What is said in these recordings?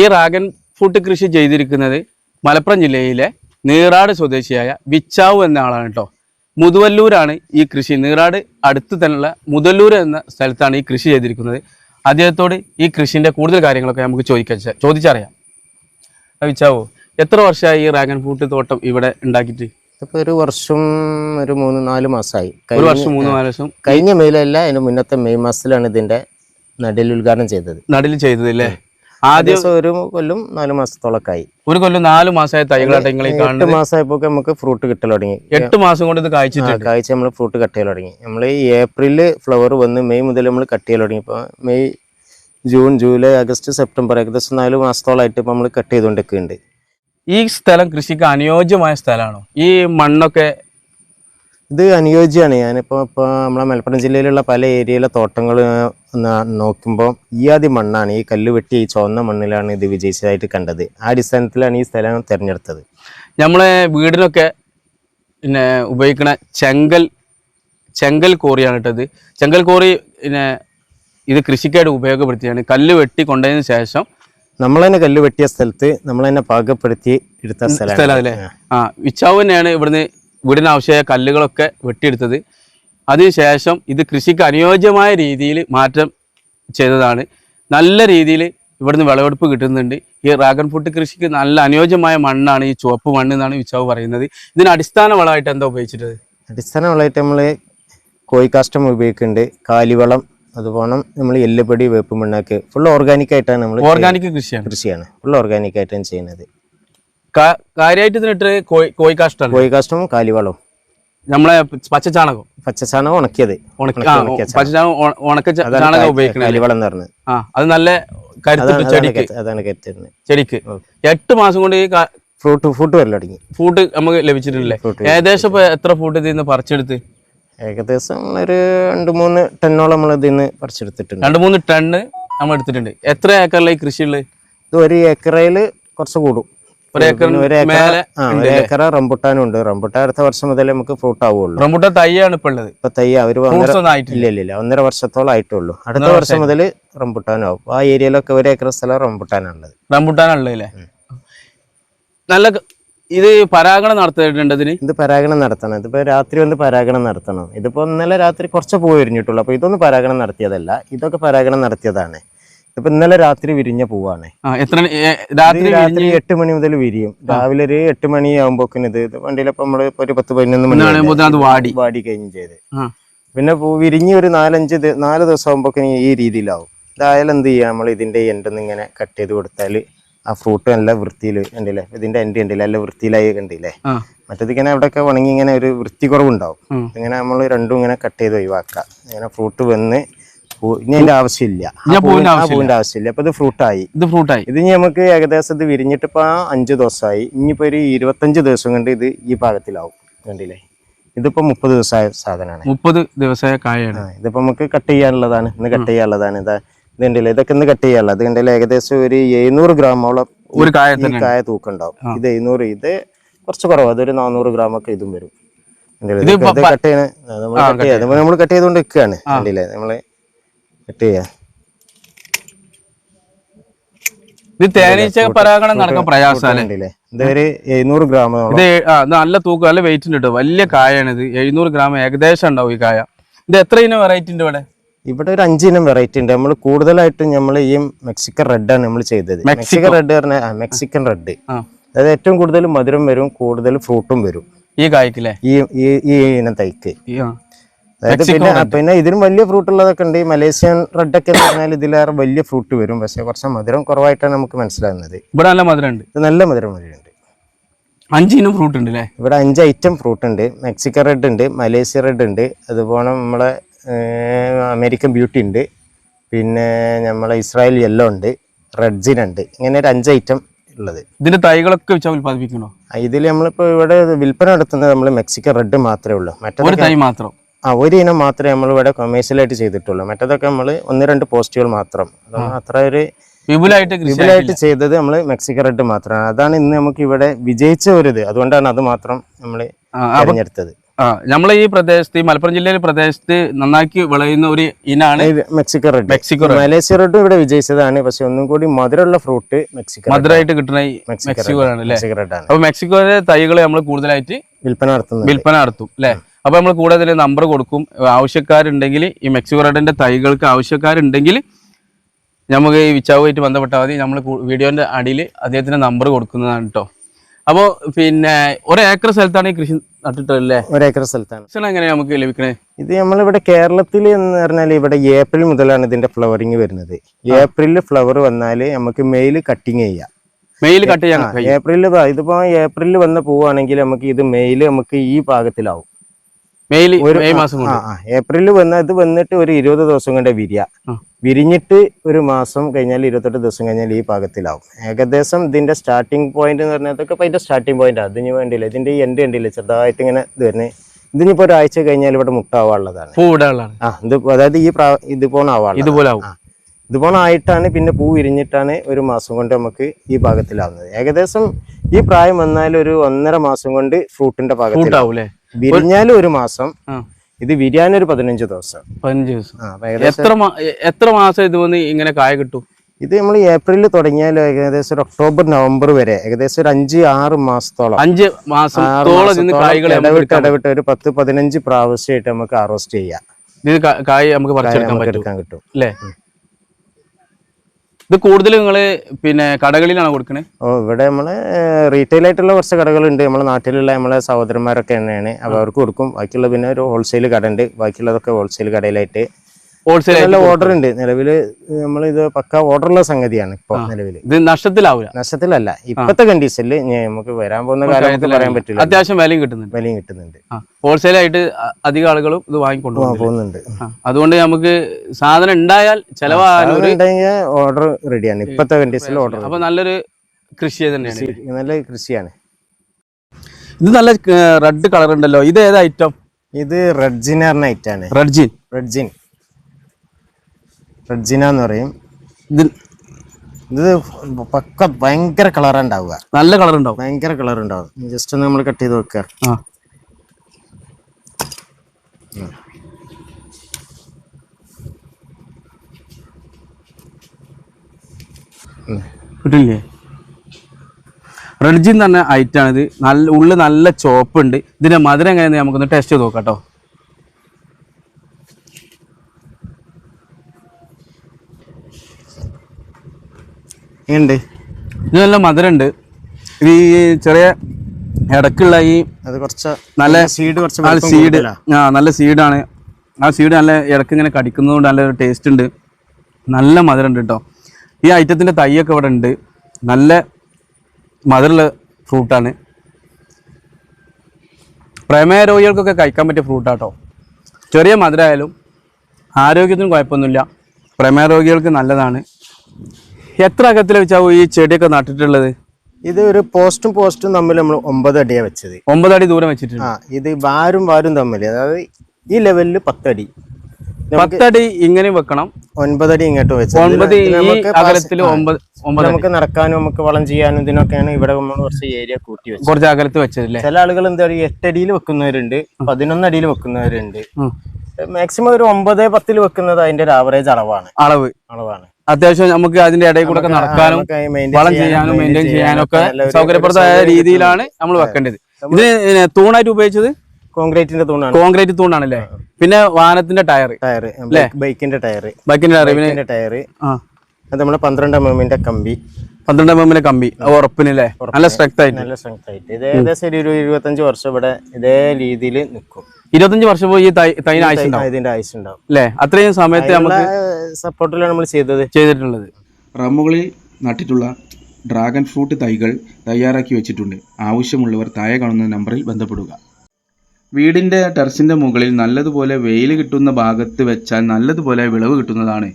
ഈ റാഗൻ ഫുഡ് കൃഷി ചെയ്തിരിക്കുന്നത് മലപ്പുറം ജില്ലയിലെ നീറാട് സ്വദേശിയായ വിച്ചാവു എന്ന ആളാണ് കേട്ടോ. മുതുവല്ലൂരാണ് ഈ കൃഷി. നീറാട് അടുത്ത് തന്നെയുള്ള മുതല്ലൂർ എന്ന സ്ഥലത്താണ് ഈ കൃഷി ചെയ്തിരിക്കുന്നത്. അദ്ദേഹത്തോട് ഈ കൃഷിന്റെ കൂടുതൽ കാര്യങ്ങളൊക്കെ നമുക്ക് ചോദിക്കാൻ ചോദിച്ചറിയാം. വിച്ചാവു എത്ര വർഷമായി ഈ റാഗൻ ഫുഡ് തോട്ടം ഇവിടെ ഉണ്ടാക്കിയിട്ട്? ഇതിപ്പോ ഒരു വർഷം ഒരു മൂന്ന് നാല് മാസമായി. ഒരു വർഷം മൂന്ന് നാല് വർഷം. കഴിഞ്ഞ മെയിലല്ല അതിന് മുന്നത്തെ മെയ് മാസത്തിലാണ് ഇതിന്റെ നടിൽ ഉദ്ഘാടനം ചെയ്തത്. നടിൽ ചെയ്തതല്ലേ ആദ്യം ഒരു കൊല്ലം നാല് മാസത്തോളൊക്കെ ആയി ഒരു കൊല്ലം നാല് മാസമായ തൈകളായിട്ട് നിങ്ങൾ എട്ട് മാസമായപ്പോ നമുക്ക് ഫ്രൂട്ട് കിട്ടൽ തുടങ്ങി. എട്ട് മാസം കൊണ്ട് ഇത് കായ്ച്ചിട്ടുണ്ട്. കാഴ്ച നമ്മൾ ഫ്രൂട്ട് കട്ട് ചെയ്യൽ തുടങ്ങി. നമ്മൾ ഈ ഫ്ലവർ വന്ന് മെയ് മുതൽ നമ്മൾ കട്ട് ചെയ്യൽ തുടങ്ങി. ഇപ്പൊ May June July August September ഏകദേശം നാല് മാസത്തോളമായിട്ട് ഇപ്പൊ നമ്മൾ കട്ട് ചെയ്തുകൊണ്ടിരിക്കുന്നുണ്ട് ഈ സ്ഥലം കൃഷിക്ക് അനുയോജ്യമായ സ്ഥലമാണോ? ഈ മണ്ണൊക്കെ ഇത് അനുയോജ്യമാണ്. ഞാനിപ്പോൾ ഇപ്പോൾ നമ്മളെ മലപ്പുറം ജില്ലയിലുള്ള പല ഏരിയയിലെ തോട്ടങ്ങൾ നോക്കുമ്പോൾ ഈ ആദ്യ മണ്ണാണ് ഈ കല്ല് വെട്ടി ഈ ചുവന്ന മണ്ണിലാണ് ഇത് വിജയിച്ചതായിട്ട് കണ്ടത്. ആ അടിസ്ഥാനത്തിലാണ് ഈ സ്ഥലം തിരഞ്ഞെടുത്തത്. നമ്മളെ വീടിനൊക്കെ പിന്നെ ഉപയോഗിക്കുന്ന ചെങ്കൽ ചെങ്കൽ കോറിയാണ് ഇട്ടത് ചെങ്കൽ കോറി പിന്നെ ഇത് കൃഷിക്കായിട്ട് ഉപയോഗപ്പെടുത്തിയാണ്. കല്ല് വെട്ടി കൊണ്ടതിന് ശേഷം നമ്മൾ തന്നെ കല്ല് വെട്ടിയ സ്ഥലത്ത് നമ്മൾ തന്നെ പാകപ്പെടുത്തി എടുത്ത സ്ഥലം സ്ഥലമാണ്. അല്ലേ? ആ. വിച്ചാവ് തന്നെയാണ് ഇവിടുന്ന് വീടിന് ആവശ്യമായ കല്ലുകളൊക്കെ വെട്ടിയെടുത്തത്. അതിനുശേഷം ഇത് കൃഷിക്ക് അനുയോജ്യമായ രീതിയിൽ മാറ്റം ചെയ്തതാണ്. നല്ല രീതിയിൽ ഇവിടുന്ന് വിളവെടുപ്പ് കിട്ടുന്നുണ്ട്. ഈ റാഗൺ ഫ്രൂട്ട് കൃഷിക്ക് നല്ല അനുയോജ്യമായ മണ്ണാണ് ഈ ചുവപ്പ് മണ്ണ് എന്നാണ് വിച്ചാവ് പറയുന്നത്. ഇതിന് അടിസ്ഥാന വളമായിട്ട് എന്താ ഉപയോഗിച്ചിട്ടത് അടിസ്ഥാന വളമായിട്ട് നമ്മൾ കോഴിക്കാഷ്ടം ഉപയോഗിക്കുന്നുണ്ട്. കാലിവളം അതുപോലെ നമ്മൾ എല്ലുപൊടി വേപ്പ് മണ്ണാക്ക് ഫുൾ ഓർഗാനിക് ആയിട്ടാണ് നമ്മൾ ഓർഗാനിക് കൃഷിയാണ്. കൃഷിയാണ്. ഫുൾ ഓർഗാനിക് ആയിട്ടാണ് ചെയ്യുന്നത്. കാര്യമായിട്ട് ഇതിനിട്ട് കോഴി കോഴിക്കാഷ്ടാണ് കോഴിക്കാഷ്ടവും കാലിവളവും. നമ്മളെ പച്ചച്ചാണകം. പച്ചച്ചാണകം ഉണക്കിയത്. പച്ചച്ചാണകം ഉണക്ക ചാണകം പറഞ്ഞത്. ആ അത് നല്ല കരുത്ത് അതാണ് ചെടിക്ക്. അതാണ് കരുത്തിരുന്നത് ചെടിക്ക്. എട്ട് മാസം കൊണ്ട് ഈ ഫ്രൂട്ട് ഫ്രൂട്ട് വരില്ല തുടങ്ങി. ഫ്രൂട്ട് നമുക്ക് ലഭിച്ചിട്ടില്ലേ ഏകദേശം ഇപ്പൊ എത്ര ഫ്രൂട്ട് ഇതിൽ നിന്ന് പറിച്ചെടുത്ത്? ഏകദേശം ഒരു രണ്ട് മൂന്ന് ടണ്ണോളം നമ്മൾ ഇതിൽ നിന്ന് പറിച്ചെടുത്തിട്ടുണ്ട്. രണ്ട് മൂന്ന് ടണ്ണ് നമ്മൾ എടുത്തിട്ടുണ്ട്. എത്ര ഏക്കറിലായി കൃഷി ഉള്ളത് ഇത് ഒരു ഏക്കറയിൽ കുറച്ച് കൂടും. ഒരു ഏക്കറിന് പിന്നെ ഒരു ഏക്കറ മേലെ ഒരു ഏക്കറ റംബുട്ടാനും ഉണ്ട്. റംബുട്ടാൻ അടുത്ത വർഷം മുതൽ നമുക്ക് ഫ്രൂട്ട് ആവുള്ളൂ. റംബുട്ടാൻ തൈയാണ് ഇപ്പൊ ഉള്ളത്. ഇപ്പൊ തൈ അവർ ഇല്ല ഇല്ല ഒന്നര വർഷത്തോളം ആയിട്ടുള്ളൂ. അടുത്ത വർഷം മുതൽ റംബുട്ടാനും ആവും ആ ഏരിയയിലൊക്കെ ഒരു ഏക്കർ സ്ഥലം റംബുട്ടാനുള്ളത് റംബുട്ടാനുള്ളതല്ലേ നല്ല ഇത് പരാഗണം നടത്തിയിട്ടുണ്ട് ഇതിന്? ഇത് പരാഗണം നടത്തണം. ഇതിപ്പോ രാത്രി വന്ന് പരാഗണം നടത്തണം. ഇതിപ്പോ ഇന്നലെ രാത്രി കുറച്ച് പോയി വിരിഞ്ഞിട്ടുള്ളൂ അപ്പൊ ഇതൊന്നും പരാഗണം നടത്തിയതല്ല. ഇതൊക്കെ പരാഗണം നടത്തിയതാണ്. ഇതിപ്പോ ഇന്നലെ രാത്രി വിരിഞ്ഞ പൂവാണ്. എത്ര രാത്രി എട്ട് മണി മുതൽ വിരിയും. രാവിലെ ഒരു എട്ട് മണി ആകുമ്പോക്കിന് ഇത് വണ്ടിയിലപ്പോ നമ്മൾ ഇപ്പൊ ഒരു പത്ത് പതിനൊന്ന് മണി വാടി. വാടി കഴിഞ്ഞ് ചെയ്ത്. പിന്നെ പൂ വിരിഞ്ഞ് ഒരു നാലഞ്ച് നാല് ദിവസം ആകുമ്പോക്കിന് ഈ രീതിയിലാവും. ഇതായാലും എന്ത് ചെയ്യാം നമ്മൾ ഇതിന്റെ എൻഡൊന്ന് ഇങ്ങനെ കട്ട് ചെയ്ത് കൊടുത്താൽ ആ ഫ്രൂട്ട് നല്ല വൃത്തിയിൽ ഉണ്ടല്ലേ ഇതിന്റെ എൻഡ് ഉണ്ടല്ലേ നല്ല വൃത്തിയിലായി കണ്ടില്ലേ? മറ്റത് ഇങ്ങനെ അവിടെയൊക്കെ ഉണങ്ങി ഇങ്ങനെ ഒരു വൃത്തി കുറവുണ്ടാവും ഇങ്ങനെ നമ്മൾ രണ്ടും ഇങ്ങനെ കട്ട് ചെയ്ത് ഒഴിവാക്കാം. ഇങ്ങനെ ഫ്രൂട്ട് വന്ന് ഇനി അതിന്റെ ആവശ്യമില്ല. പൂവിന്റെ ആവശ്യമില്ല. അപ്പൊ ഇത് ഫ്രൂട്ടായി. ഇത് ഫ്രൂട്ടായി. ഇത് നമുക്ക് ഏകദേശം ഇത് വിരിഞ്ഞിട്ട് ഇപ്പൊ അഞ്ചു ദിവസമായി. ഇനിയിപ്പോ ഒരു ഇരുപത്തഞ്ച് ദിവസം കൊണ്ട് ഇത് ഈ പാകത്തിലാവും. കണ്ടില്ലേ? ഇതിപ്പോ മുപ്പത് ദിവസമായ സാധനമാണ്. മുപ്പത് ദിവസമായ കായാണ്. ഇതിപ്പോ നമുക്ക് കട്ട് ചെയ്യാനുള്ളതാണ്. ഇന്ന് കട്ട് ചെയ്യാനുള്ളതാണ്. ഇതാ ഇതുണ്ടല്ലോ ഇതൊക്കെ ഇന്ന് കട്ട് ചെയ്യാനുള്ളത്. ഇതുണ്ടല്ലോ ഏകദേശം ഒരു എഴുന്നൂറ് ഗ്രാമോളം ഒരു കായ കായ തൂക്കം ഉണ്ടാവും ഇത് എഴുന്നൂറ് ഇത് കുറച്ച് കുറവ്. അതൊരു നാനൂറ് ഗ്രാം ഒക്കെ ഇതും വരും കട്ട് ചെയ്യണ നമ്മൾ കട്ട് നമ്മൾ കട്ട് ചെയ്തുകൊണ്ട് നിൽക്കുകയാണ് കണ്ടില്ലേ? നമ്മൾ കട്ട് ചെയ്യാം. ഇത് തേനീച്ച പരാഗണം നടക്കാൻ പ്രയാസമല്ലേ ഇതൊരു എഴുന്നൂറ് ഇത് ഇത് നല്ല തൂക്കം നല്ല വെയിറ്റ് ഉണ്ട് കേട്ടോ വലിയ കായാണ് ഇത്. എഴുന്നൂറ് ഗ്രാം ഏകദേശം ഉണ്ടാവും ഈ കായ. ഇത് എത്ര ഇനം വെറൈറ്റി ഉണ്ട് ഇവിടെ? ഇവിടെ ഒരു അഞ്ചിനം വെറൈറ്റി ഉണ്ട്. നമ്മൾ കൂടുതലായിട്ടും നമ്മൾ ഈ മെക്സിക്കൻ റെഡ് ആണ് നമ്മൾ ചെയ്തത്. മെക്സിക്കൻ റെഡ് പറഞ്ഞ മെക്സിക്കൻ റെഡ് അതായത് ഏറ്റവും കൂടുതൽ മധുരം വരും കൂടുതൽ ഫ്രൂട്ടും വരും. ഈ കായ്ക്കില്ലേ ഈ ഈ ഇനം തൈക്ക്. അതായത് പിന്നെ പിന്നെ ഇതിനും വലിയ ഫ്രൂട്ട് ഉള്ളതൊക്കെ ഉണ്ട്. ഈ മലേഷ്യൻ റെഡ് ഒക്കെ എന്ന് പറഞ്ഞാൽ ഇതിലേറെ വലിയ ഫ്രൂട്ട് വരും. പക്ഷെ കുറച്ച് മധുരം കുറവായിട്ടാണ് നമുക്ക് മനസ്സിലാകുന്നത്. ഇവിടെ നല്ല മധുരം ഉണ്ട് നല്ല മധുരം മധുരമുണ്ട്. അഞ്ചിനും ഫ്രൂട്ട് ഉണ്ട് അല്ലേ ഇവിടെ അഞ്ച് ഐറ്റം ഫ്രൂട്ട് ഉണ്ട്. മെക്സിക്കൻ റെഡ് ഉണ്ട് മലേഷ്യ റെഡ് ഉണ്ട്. അതുപോലെ നമ്മളെ അമേരിക്കൻ ബ്യൂട്ടി ഉണ്ട്. പിന്നെ നമ്മളെ ഇസ്രായേൽ യെല്ലോ ഉണ്ട്. റെഡ് ജിൻ ഉണ്ട്. ഇങ്ങനെ ഒരു അഞ്ച് ഐറ്റം ഉള്ളത്. ഇതിന്റെ തൈകളൊക്കെ വെച്ചാൽ ഉൽപ്പാദിപ്പിക്കണോ? ഇതിൽ നമ്മളിപ്പോ ഇവിടെ വിൽപ്പന നടത്തുന്നത് നമ്മൾ മെക്സിക്കൻ റെഡ് മാത്രമേ ഉള്ളൂ. മറ്റൊരു തൈ മാത്രം. ആ ഒരു ഇനം മാത്രമേ നമ്മൾ ഇവിടെ കൊമേഴ്ഷ്യലായിട്ട് ചെയ്തിട്ടുള്ളൂ. മറ്റേതൊക്കെ നമ്മൾ ഒന്ന് രണ്ട് പോസ്റ്റുകൾ മാത്രം. അത്ര ഒരു വിപുലായിട്ട് വിപുലായിട്ട് ചെയ്തത് നമ്മൾ മെക്സിക്കൻ റെഡ് മാത്രമാണ്. അതാണ് ഇന്ന് നമുക്ക് ഇവിടെ വിജയിച്ച ഒരു ഇത്. അതുകൊണ്ടാണ് അത് മാത്രം നമ്മൾ തിരഞ്ഞെടുത്തത്. ആ നമ്മളെ ഈ പ്രദേശത്ത് ഈ മലപ്പുറം ജില്ലയിലെ പ്രദേശത്ത് നന്നാക്കി വിളയുന്ന ഒരു ഇനാണ് മെക്സിക്കോ റെഡ്. മെക്സിക്കോ. മലേഷ്യ റെഡും ഇവിടെ വിജയിച്ചതാണ്. പക്ഷെ ഒന്നും കൂടി മധുരമുള്ള ഫ്രൂട്ട് മെക്സിക്കോ മധുരമായിട്ട് കിട്ടുന്ന മെക്സിക്കോ ആണ് അപ്പൊ മെക്സിക്കോയിലെ തൈകൾ നമ്മൾ കൂടുതലായിട്ട് വിൽപ്പന നടത്തുന്നു വിൽപ്പന നടത്തും അല്ലേ? അപ്പൊ നമ്മൾ കൂടെ ഇതിൽ നമ്പർ കൊടുക്കും. ആവശ്യക്കാരുണ്ടെങ്കിൽ ഈ മെക്സിക്കോറേഡിന്റെ തൈകൾക്ക് ആവശ്യക്കാരുണ്ടെങ്കിൽ നമുക്ക് ഈ വിച്ചാവുമായിട്ട് ബന്ധപ്പെട്ടാൽ മതി. നമ്മൾ വീഡിയോന്റെ അടിയിൽ അദ്ദേഹത്തിന്റെ നമ്പർ കൊടുക്കുന്നതാണ് കേട്ടോ അപ്പോൾ പിന്നെ ഒരു ഏക്കർ സ്ഥലത്താണ് ഈ കൃഷി നട്ടിട്ടല്ലേ ഒരേക്കർ സ്ഥലത്താണ്. സ്ഥലം എങ്ങനെയാണ് നമുക്ക് ലഭിക്കണേ? ഇത് നമ്മളിവിടെ കേരളത്തിൽ എന്ന് പറഞ്ഞാൽ ഇവിടെ ഏപ്രിൽ മുതലാണ് ഇതിന്റെ ഫ്ലവറിങ് വരുന്നത്. ഏപ്രിലിൽ ഫ്ലവർ വന്നാൽ നമുക്ക് മെയിൽ കട്ടിങ് ചെയ്യാം. മെയിൽ കട്ട് ചെയ്യാം ഏപ്രിലിൽ ഇതിപ്പോ ഏപ്രിലിൽ വന്ന പൂവാണെങ്കിൽ നമുക്ക് ഇത് മെയിൽ നമുക്ക് ഈ പാകത്തിലാവും ഒരു മെയ് മാസം ഏപ്രിലിൽ വന്ന ഇത് വന്നിട്ട് ഒരു ഇരുപത് ദിവസം കൊണ്ട് വിരിയ. വിരിഞ്ഞിട്ട് ഒരു മാസം കഴിഞ്ഞാൽ ഇരുപത്തെട്ട് ദിവസം കഴിഞ്ഞാൽ ഈ പാകത്തിലാവും ഏകദേശം ഇതിന്റെ സ്റ്റാർട്ടിംഗ് പോയിന്റ് എന്ന് പറഞ്ഞാൽ ഇതൊക്കെ ഇപ്പൊ ഇതിന്റെ സ്റ്റാർട്ടിംഗ് പോയിന്റ് അതിന് വേണ്ടിയില്ല ഇതിന്റെ ഈ എൻഡ് കണ്ടില്ല? ചെറുതായിട്ട് ഇങ്ങനെ ഇത് തന്നെ ഇതിനിപ്പോ ഒരാഴ്ച കഴിഞ്ഞാൽ ഇവിടെ മുട്ടാവാനുള്ളതാണ്. ആ ഇത് അതായത് ഈ പ്രാ ഇതുപോലെ ആവാ ഇതുപോലെ ആവും. ഇതുപോലെ ആയിട്ടാണ് പിന്നെ പൂ വിരിഞ്ഞിട്ടാണ് ഒരു മാസം കൊണ്ട് നമുക്ക് ഈ ഭാഗത്തിലാവുന്നത്. ഏകദേശം ഈ പ്രായം വന്നാൽ ഒരു ഒന്നര മാസം കൊണ്ട് ഫ്രൂട്ടിന്റെ അല്ലേ വിരിഞ്ഞാലും ഒരു മാസം ഇത് വിരിയാൻ ഒരു പതിനഞ്ച് ദിവസം. പതിനഞ്ച് ദിവസം. എത്ര എത്ര മാസം ഇത് വന്ന് ഇങ്ങനെ കായ കിട്ടും? ഇത് നമ്മൾ ഏപ്രിലിൽ തുടങ്ങിയാൽ ഏകദേശം ഒരു ഒക്ടോബർ നവംബർ വരെ ഏകദേശം ഒരു അഞ്ച് ആറ് മാസത്തോളം. അഞ്ച് മാസത്തോളം ഇടവിട്ട് ഇടവിട്ട് ഒരു പത്ത് പതിനഞ്ച് പ്രാവശ്യമായിട്ട് നമുക്ക് അറോസ്റ്റ് ചെയ്യാം. ഇത് കായ് നമുക്ക് എടുക്കാൻ കിട്ടും. അല്ലേ ഇത് കൂടുതൽ നിങ്ങൾ പിന്നെ കടകളിലാണ് കൊടുക്കണേ? ഓ ഇവിടെ നമ്മൾ റീറ്റെയിൽ ആയിട്ടുള്ള കുറച്ച് കടകളുണ്ട്. നമ്മളെ നാട്ടിലുള്ള നമ്മളെ സഹോദരന്മാരൊക്കെ തന്നെയാണ്. അപ്പൊ അവർക്ക് കൊടുക്കും. ബാക്കിയുള്ള പിന്നെ ഒരു ഹോൾസെയിൽ കട ഉണ്ട് ബാക്കിയുള്ളതൊക്കെ ഹോൾസെയിൽ കടയിലായിട്ട് നല്ല ഓർഡർ ഉണ്ട്. നിലവിൽ നമ്മൾ ഇത് പക്ക ഓർഡറുള്ള സംഗതിയാണ് ഇപ്പൊ നിലവിൽ ഇത് നഷ്ടത്തിലാവില്ല നഷ്ടത്തിലല്ല. ഇപ്പത്തെ കണ്ടീഷനിൽ നമുക്ക് വരാൻ പോകുന്ന കാര്യത്തിൽ പറയാൻ പറ്റില്ല. അത്യാവശ്യം വിലയും കിട്ടുന്നുണ്ട്. വിലയും കിട്ടുന്നുണ്ട്. ഹോൾസെയിൽ ആയിട്ട് അധികം ആളുകളും ഇത് വാങ്ങിക്കൊണ്ടു പോകുന്നുണ്ട്. അതുകൊണ്ട് നമുക്ക് സാധനം ഉണ്ടായാൽ ചെലവാകാൻ ഓർഡർ റെഡിയാണ് ഇപ്പത്തെ കണ്ടീഷനിൽ ഓർഡർ അപ്പൊ നല്ലൊരു കൃഷി തന്നെയാണ് നല്ല കൃഷിയാണ്. ഇത് നല്ല റെഡ് കളർ ഉണ്ടല്ലോ. ഇത് ഏത് ഐറ്റം ഇത് റെഡ്ജിൻ പറഞ്ഞ ഐറ്റാണ് റെഡ് ജീൻ റെഡ്ജിൻ റെഡ്ജിന എന്ന് പറയും. ഇതിൽ ഇത് പക്ക ഭയങ്കര കളർ ഉണ്ടാവുക. നല്ല കളർ ഉണ്ടാവും. ഭയങ്കര കളർ ഉണ്ടാവും. ജസ്റ്റ് ഒന്ന് നമ്മൾ കട്ട് ചെയ്ത് വെക്കുക ആ. കിട്ടില്ലേ? റെഡ്ജിൻ തന്നെ ഐറ്റാണിത് നല്ല ഉള്ളിൽ നല്ല ചോപ്പ് ഉണ്ട്. ഇതിന്റെ മധുരം എങ്ങനെയാണെന്ന് നമുക്കൊന്ന് ടേസ്റ്റ് ചെയ്ത് നോക്കാം കേട്ടോ ഉണ്ട് ഇത് നല്ല മധുരം ഉണ്ട് ഇത് ഈ ചെറിയ ഇടക്കുള്ള ഈ അത് കുറച്ച് നല്ല സീഡ് കുറച്ച് സീഡ് ആ നല്ല സീഡാണ് ആ സീഡ് നല്ല ഇടയ്ക്ക് ഇങ്ങനെ കടിക്കുന്നതുകൊണ്ട് നല്ല ടേസ്റ്റ് ഉണ്ട്. നല്ല മധുരം ഉണ്ട് കേട്ടോ. ഈ ഐറ്റത്തിന്റെ തൈയൊക്കെ ഇവിടെ ഉണ്ട്. നല്ല മധുരമുള്ള ഫ്രൂട്ടാണ് പ്രമേയ രോഗികൾക്കൊക്കെ കഴിക്കാൻ പറ്റിയ ഫ്രൂട്ടാട്ടോ ചെറിയ മധുരമായാലും ആരോഗ്യത്തിനും കുഴപ്പമൊന്നുമില്ല. പ്രമേയ രോഗികൾക്ക് നല്ലതാണ്. എത്ര അകത്തിൽ വെച്ചാവും ഈ ചെടിയൊക്കെ നട്ടിട്ടുള്ളത്? ഇത് ഒരു പോസ്റ്റും പോസ്റ്റും തമ്മിൽ നമ്മൾ ഒമ്പത് അടിയാണ് വെച്ചത്. അടി ദൂരം വെച്ചിട്ടുണ്ട്. ആ ഇത് വാരും വാരും തമ്മിൽ അതായത് ഈ ലെവലിൽ പത്തടി. പത്തടി ഇങ്ങനെ വെക്കണം. ഒൻപതടി ഇങ്ങോട്ട് ഒമ്പത് നമുക്ക് പാസ്- അകലത്തിൽ ഒമ്പത് ഒമ്പത് നമുക്ക് നടക്കാനും നമുക്ക് വളം ചെയ്യാനും ഇതിനൊക്കെയാണ് ഇവിടെ നമ്മൾ കുറച്ച് ഏരിയ കൂട്ടി വെച്ചത്. കുറച്ച് അകലത്ത് വെച്ചതല്ലേ ചില ആളുകൾ എന്താ പറയുക എട്ടടിയിൽ വെക്കുന്നവരുണ്ട് പതിനൊന്നടിയിൽ വെക്കുന്നവരുണ്ട്. മാക്സിമം ഒരു ഒമ്പത് പത്തിൽ വെക്കുന്നത് അതിന്റെ ഒരു ആവറേജ് അളവാണ്. അളവ്. അളവാണ്. അത്യാവശ്യം നമുക്ക് അതിന്റെ ഇടയിൽ കൂടെ നടക്കാനും വളം ചെയ്യാനും, മെയിന്റെയിൻ ചെയ്യാനും ഒക്കെ സൗകര്യപ്രദമായ രീതിയിലാണ് നമ്മൾ വെക്കേണ്ടത്. ഇത് തൂണായിട്ട് ഉപയോഗിച്ചത്? കോൺക്രീറ്റിന്റെ തൂണാണ്. കോൺക്രീറ്റ് തൂണാണല്ലേ? പിന്നെ വാഹനത്തിന്റെ ടയർ ടയർ ബൈക്കിന്റെ ടയർ ബൈക്കിന്റെ ടയർ പിന്നെ ടയർ അത് നമ്മളെ പന്ത്രണ്ട് എം എമ്മിന്റെ കമ്പി. പന്ത്രണ്ട് എം എമ്മിന്റെ കമ്പി. ഉറപ്പിനല്ലേ നല്ല സ്ട്രെങ്ത് ആയിട്ട്. നല്ല സ്ട്രെങ്ത് ആയിട്ട്. ഇത് ഏകദേശം ഒരു ഇരു- ഇരുപത്തഞ്ച് വർഷം ഇവിടെ ഇതേ രീതിയിൽ നിൽക്കും. ഇരുപത്തഞ്ച് വർഷം പോയി ഈ തൈ തൈന് അല്ലേ? അത്രയും സമയത്ത് നമുക്ക് സപ്പോർട്ടിലാണ് നമ്മൾ ചെയ്തത്. ചെയ്തിട്ടുള്ളത്. റമ്മുകളിൽ നട്ടിട്ടുള്ള ഡ്രാഗൺ ഫ്രൂട്ട് തൈകൾ തയ്യാറാക്കി വെച്ചിട്ടുണ്ട്. ആവശ്യമുള്ളവർ താഴെ കാണുന്ന നമ്പറിൽ ബന്ധപ്പെടുക. വീടിന്റെ ടെറസിന്റെ മുകളിൽ നല്ലതുപോലെ വെയിൽ കിട്ടുന്ന ഭാഗത്ത് വെച്ചാൽ നല്ലതുപോലെ വിളവ് കിട്ടുന്നതാണ്.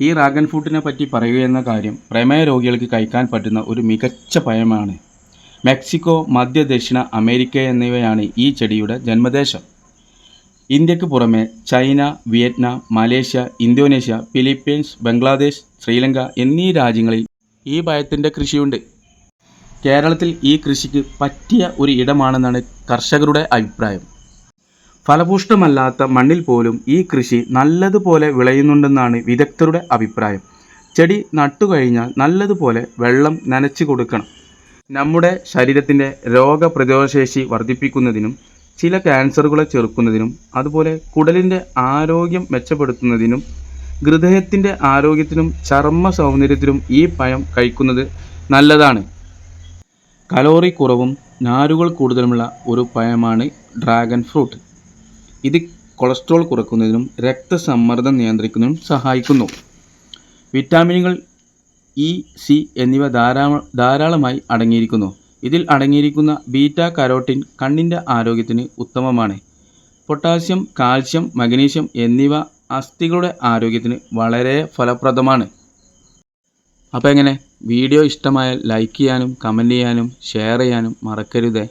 ഈ ഡ്രാഗൺ ഫ്രൂട്ടിനെ പറ്റി പറയുക എന്ന കാര്യം പ്രമേയ രോഗികൾക്ക് കഴിക്കാൻ പറ്റുന്ന ഒരു മികച്ച പഴമാണ്. മെക്സിക്കോ മധ്യ ദക്ഷിണ അമേരിക്ക എന്നിവയാണ് ഈ ചെടിയുടെ ജന്മദേശം. ഇന്ത്യയ്ക്ക് പുറമെ China Vietnam Malaysia Indonesia Philippines Bangladesh Sri എന്നീ രാജ്യങ്ങളിൽ ഈ പഴത്തിന്റെ കൃഷിയുണ്ട്. കേരളത്തിൽ ഈ കൃഷിക്ക് പറ്റിയ ഒരു ഇടമാണെന്നാണ് കർഷകരുടെ അഭിപ്രായം. ഫലപുഷ്ടമല്ലാത്ത മണ്ണിൽ പോലും ഈ കൃഷി നല്ലതുപോലെ വിളയുന്നുണ്ടെന്നാണ് വിദഗ്ധരുടെ അഭിപ്രായം. ചെടി നട്ടുകഴിഞ്ഞാൽ നല്ലതുപോലെ വെള്ളം നനച്ചു കൊടുക്കണം. നമ്മുടെ ശരീരത്തിന്റെ രോഗപ്രതിരോധശേഷി വർദ്ധിപ്പിക്കുന്നതിനും ചില ക്യാൻസറുകളെ ചെറുക്കുന്നതിനും അതുപോലെ കുടലിന്റെ ആരോഗ്യം മെച്ചപ്പെടുത്തുന്നതിനും ഹൃദയത്തിന്റെ ആരോഗ്യത്തിനും ചർമ്മ സൗന്ദര്യത്തിനും ഈ പഴം കഴിക്കുന്നത് നല്ലതാണ്. കലോറി കുറവും നാരുകൾ കൂടുതലുമുള്ള ഒരു പഴമാണ് ഡ്രാഗൺ ഫ്രൂട്ട്. ഇത് കൊളസ്ട്രോൾ കുറക്കുന്നതിനും രക്തസമ്മർദ്ദം നിയന്ത്രിക്കുന്നതിനും സഹായിക്കുന്നു. വിറ്റാമിനുകൾ ഇ സി എന്നിവ ധാരാളം ധാരാളമായി അടങ്ങിയിരിക്കുന്നു. ഇതിൽ അടങ്ങിയിരിക്കുന്ന ബീറ്റ കരോട്ടിൻ കണ്ണിന്റെ ആരോഗ്യത്തിന് ഉത്തമമാണ്. പൊട്ടാസ്യം കാൽസ്യം മഗ്നീഷ്യം എന്നിവ അസ്ഥികളുടെ ആരോഗ്യത്തിന് വളരെ ഫലപ്രദമാണ്. അപ്പോൾ എങ്ങനെ? വീഡിയോ ഇഷ്ടമായാൽ ലൈക്ക് ചെയ്യാനും കമന്റ് ചെയ്യാനും ഷെയർ ചെയ്യാനും മറക്കരുതേ.